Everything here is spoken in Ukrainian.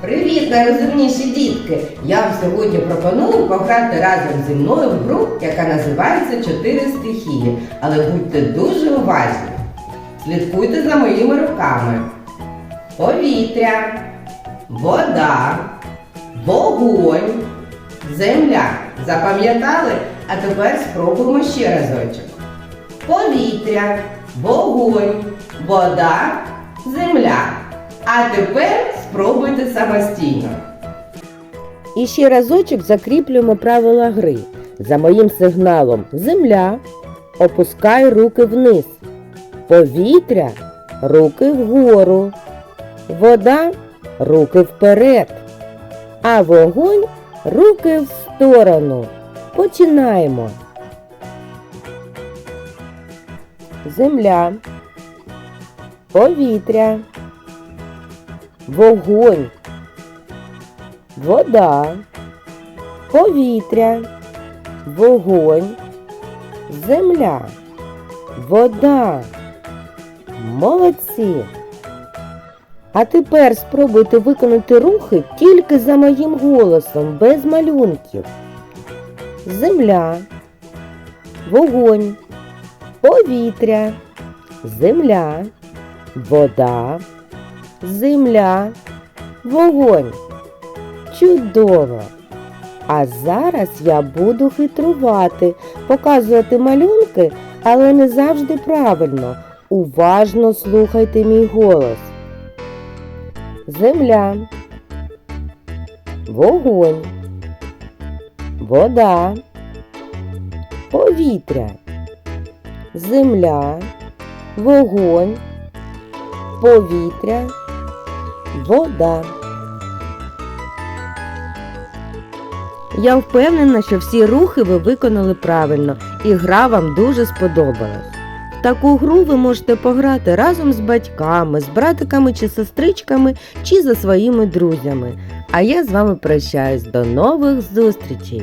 Привіт, найрозумніші дітки! Я вам сьогодні пропоную пограти разом зі мною в гру, яка називається Чотири стихії. Але будьте дуже уважні. Слідкуйте за моїми руками. Повітря, вода, вогонь, земля. Запам'ятали? А тепер спробуємо ще разочок. Повітря, вогонь, вода, земля. А тепер спробуйте самостійно. І ще разочок закріплюємо правила гри. За моїм сигналом земля. Опускай руки вниз. Повітря руки вгору. Вода руки вперед. А вогонь руки в сторону. Починаємо. Земля. Повітря. Вогонь. Вода, повітря, вогонь, земля, вода. Молодці. А тепер спробуйте виконати рухи тільки за моїм голосом, без малюнків. Земля, вогонь, повітря, земля, вода, земля, вогонь. Чудово! А зараз я буду хитрувати, показувати малюнки, але не завжди правильно. Уважно слухайте мій голос. Земля, вогонь, вода, повітря, земля, вогонь, повітря, вода. Я впевнена, що всі рухи ви виконали правильно і гра вам дуже сподобалась. В таку гру ви можете пограти разом з батьками, з братиками чи сестричками, чи за своїми друзями. А я з вами прощаюсь до нових зустрічей!